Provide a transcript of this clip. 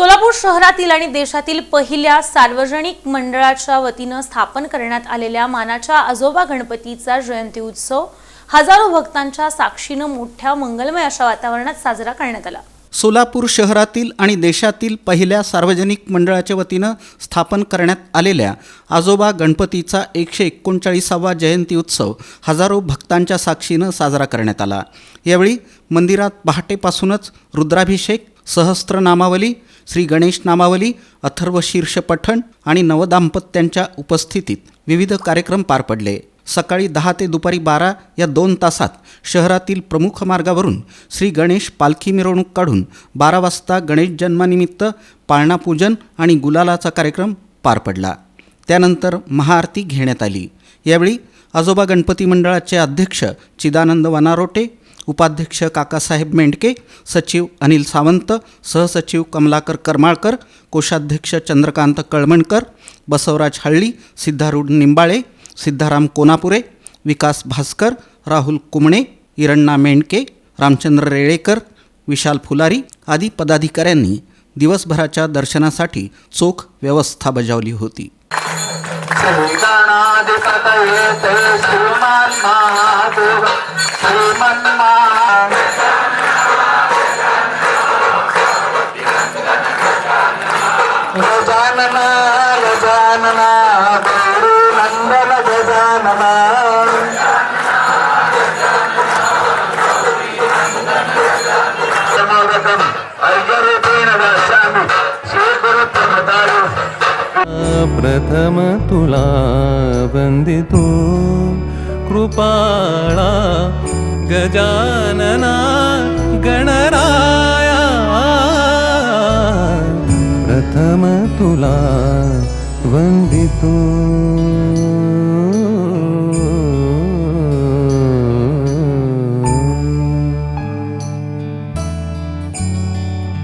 सोलापूर शहरातील आणि देशातील पहिल्या सार्वजनिक मंडळाच्या वतीनं स्थापन करण्यात आलेल्या मानाच्या आजोबा गणपतीचा जयंती उत्सव हजारो भक्तांच्या साक्षीनं मोठ्या मंगलमय अशा वातावरणात साजरा करण्यात आला. सोलापूर शहरातील आणि देशातील पहिल्या सार्वजनिक मंडळाच्या वतीनं स्थापन करण्यात आलेल्या आजोबा गणपतीचा एकशे एकोणचाळीसावा जयंती उत्सव हजारो भक्तांच्या साक्षीनं साजरा करण्यात आला. यावेळी मंदिरात पहाटेपासूनच रुद्राभिषेक सहस्त्रनामावली श्री गणेश नामावली अथर्व शीर्ष पठण आणि नवदाम्पत्यांच्या उपस्थितीत विविध कार्यक्रम पार पडले. सकाळी दहा ते दुपारी बारा या दोन तासात शहरातील प्रमुख मार्गावरून श्री गणेश पालखी मिरवणूक काढून बारा वाजता गणेश जन्मानिमित्त पाळणापूजन आणि गुलालाचा कार्यक्रम पार पडला. त्यानंतर महाआरती घेण्यात आली. यावेळी आजोबा गणपती मंडळाचे अध्यक्ष चिदानंद वनारोटे उपाध्यक्ष काकासाहेब मेंढके सचिव अनिल सावंत सहसचिव कमलाकर करमाळकर कोषाध्यक्ष चंद्रकांत कळमणकर बसवराज हळ्ळी सिद्धारूढ निंबाळे सिद्धाराम कोनापुरे विकास भास्कर राहुल कुमणे इरण्णा मेंढके रामचंद्र रेळेकर विशाल फुलारी आदी पदाधिकाऱ्यांनी दिवसभराच्या दर्शनासाठी चोख व्यवस्था बजावली होती. गजानन गजानन गौरी नन्दन गजानन समागतम् अर्घ्यरूपेण दास्यामि स्वीकुरुत्वमदायु प्रथम तुला वन्दितु कृपाळा गजानना तुला वन्दितु।